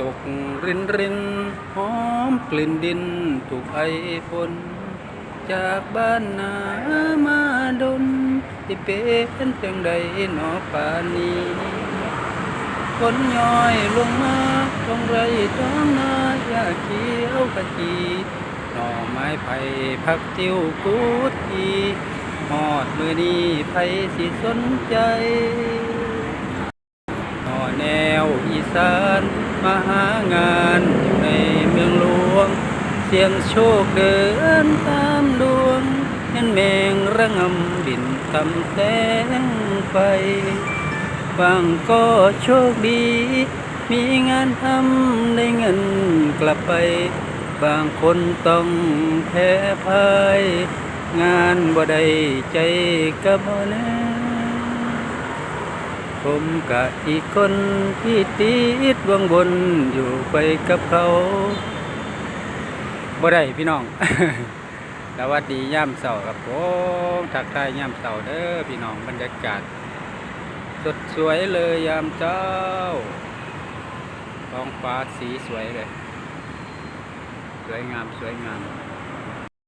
ตกรินรินหอมกลิ่นดิน ถูกไอฝนจากบ้านนามาดนที่เป็นจังใดหนอป่านี้ฝนย้อยลงมาตรงไรท้องนาหญ้าเขียวขจีหน่อไม้ไผ่ผักติ้วกูดทีหอดมือนี้ไผ่สิสนใจ สานมาหางานอยู่ในเมืองหลวง เสียงโชคเดินตามดวงเห็นแมงระงำบินตำแสงไฟบางก็โชคดี มีงานทำได้เงินกลับไป บางคนต้องแพ้พาย งานบ่ได้ใจก็บ่แน่ ผมกะอีกคนที่ติดวงบนอยู่ไปกับเขาบ่ได้พี่น้อง สวัสดีย่ามเสาครับผมทักทายย่ามเสาเด้อพี่น้องบรรยากาศ สดสวยเลยยามเจ้าท้องฟ้าสีสวยเลย สวยงามสวยงาม